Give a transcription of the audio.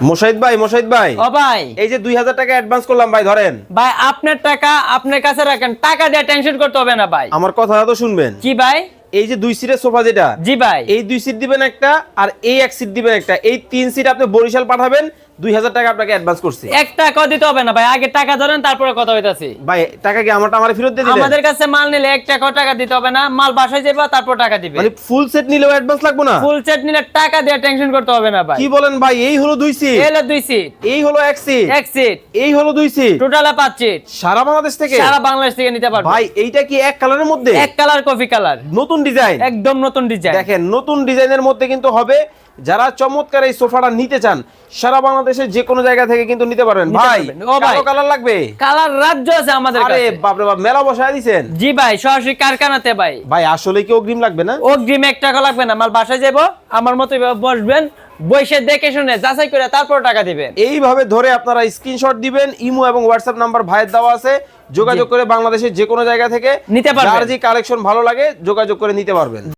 মোশাহিদ ভাই মোশাহিদ ভাই। ও ভাই। এই যে দুই হাজার টাকা অ্যাডভান্স করলাম ভাই ধরেন। ভাই আপনার টাকা আপনার কাছে রাখেন। টাকা দিয়ে টেনশন করতে হবে না ভাই। আমার কথাটা তো শুনবেন। কি ভাই? এই যে দুই সিটের সোফা যেটা জি ভাই। এই দুই সিট দিবেন একটা আর এই এক সিট দিবেন একটা। এই তিন সিট আপনি বরিশাল পাঠাবেন দুই হাজার টাকা আপনাকে অ্যাডভান্স করছি। এক টাকা দিতে হবে না ভাই? আগে টাকা ধরেন তারপরে কথা হইতাছি? ভাই টাকা কি আমারটা আমার ফেরত দিয়ে আমাদের কাছে মাল নিলে এক টাকাও টাকা দিতে হবে না? মাল বাসায় যাবে তারপর টাকা দিবে। মানে ফুল সেট নিলেও অ্যাডভান্স লাগবে না? ফুল সেট নিলে টাকা দিয়ে টেনশন করতে হবে না ভাই। কি বলেন ভাই এই হলো দুই সিট এলো দুই সিট এই হলো এক সিট এক সিট এই হলো দুই সিট টোটালে পাঁচ সিট সারা বাংলাদেশ থেকে? সারা বাংলাদেশ থেকে নিতে পারবে। ভাই এইটা কি এক কালারের মধ্যে? এক কালার কফি কালার নতুন ডিজাইন। একদম নতুন ডিজাইন। দেখেন নতুন ডিজাইনের মধ্যে কিন্তু হবে যারা চমৎকার এই সোফাটা নিতে চান সারা বাংলাদেশের যে কোনো জায়গা থেকে কিন্তু নিতে পারবেন। ভাই পারবেন। ও ভাই। কালো কালার লাগবে? কালার রাজ্য আছে আমাদের আরে বাপ বাপরে বাপ মেলা বসায় দিছেন? জি ভাই সরাসরি কারখানাতে ভাই। ভাই আসলে কি অগ্রিম লাগবে না? অগ্রিম এক টাকা লাগবে না মাল বাসায় যাব আমার মতো এভাবে বসবেন বসে দেখে শুনে যাচাই করে তারপর টাকা দিবেন। এইভাবে ধরে আপনারা স্ক্রিনশট দিবেন ইমো এবং হোয়াটসঅ্যাপ নাম্বার ভাইয়ের দেওয়া আছে। যোগাযোগ করে বাংলাদেশের যে কোনো জায়গা থেকে নিতে পারবেন। যার যে কালেকশন ভালো লাগে যোগাযোগ করে নিতে পারবেন।